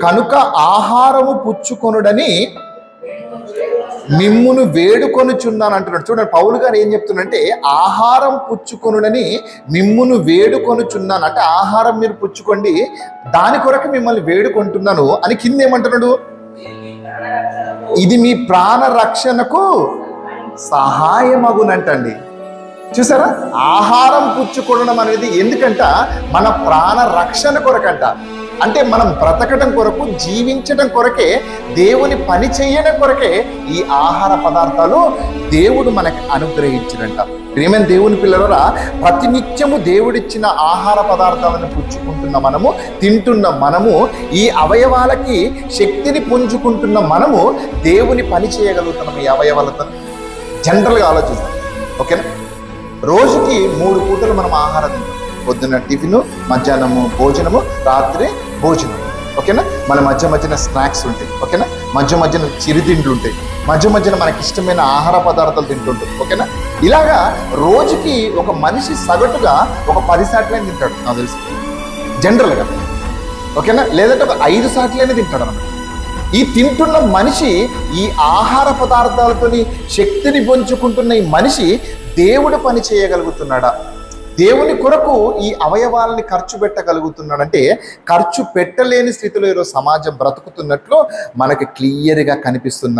కనుక ఆహారము పుచ్చుకొనుడని మిమ్మును వేడుకొనుచున్నాను అంటున్నాడు. చూడండి పౌలు గారు ఏం చెప్తున్నాడంటే ఆహారం పుచ్చుకొనుడని మిమ్మును వేడుకొనుచున్నాను. అంటే ఆహారం మీరు పుచ్చుకోండి దాని కొరకు మిమ్మల్ని వేడుకుంటున్నాను అని కింద ఏమంటున్నాడు? ఇది మీ ప్రాణ రక్షణకు సహాయమగునంటండి. చూసారా? ఆహారం పుచ్చుకోవడం అనేది ఎందుకంట? మన ప్రాణ రక్షణ కొరకంట. అంటే మనం బ్రతకడం కొరకు జీవించడం కొరకే దేవుని పని చేయడం కొరకే ఈ ఆహార పదార్థాలు దేవుడు మనకు అనుగ్రహించినంట. ప్రేమైన దేవుని పిల్లలరా ప్రతినిత్యము దేవుడిచ్చిన ఆహార పదార్థాలను పుచ్చుకుంటున్న మనము తింటున్న మనము ఈ అవయవాలకి శక్తిని పుంజుకుంటున్న మనము దేవుని పని చేయగలుగుతున్నాం ఈ అవయవాలతో. జనరల్గా ఆలోచిస్తాం ఓకేనా? రోజుకి మూడు పూటలు మనం ఆహారం తింటాం. పొద్దున్న టిఫిన్ మధ్యాహ్నము భోజనము రాత్రి భోజనం. ఓకేనా? మన మధ్య మధ్యన స్నాక్స్ ఉంటాయి. ఓకేనా? మధ్య మధ్యన చిరుతిండ్లు ఉంటాయి. మధ్య మధ్యన మనకి ఇష్టమైన ఆహార పదార్థాలు తింటుంటాం. ఓకేనా? ఇలాగా రోజుకి ఒక మనిషి సగటుగా ఒక పది సాట్లైన తింటాడు. నాకు తెలుసు. జనరల్గా ఓకేనా? లేదంటే ఒక ఐదు సాట్లైనా తింటాడు అనమాట ఈ తింటున్న మనిషి ఈ ఆహార పదార్థాలతోని శక్తిని పొంచుకుంటున్న ఈ మనిషి దేవుడు పని చేయగలుగుతున్నాడా? దేవుని కొరకు ఈ అవయవాలని ఖర్చు పెట్టగలుగుతున్నాడంటే ఖర్చు పెట్టలేని స్థితిలో ఈరోజు సమాజం బ్రతుకుతున్నట్లు మనకి క్లియర్గా కనిపిస్తుంది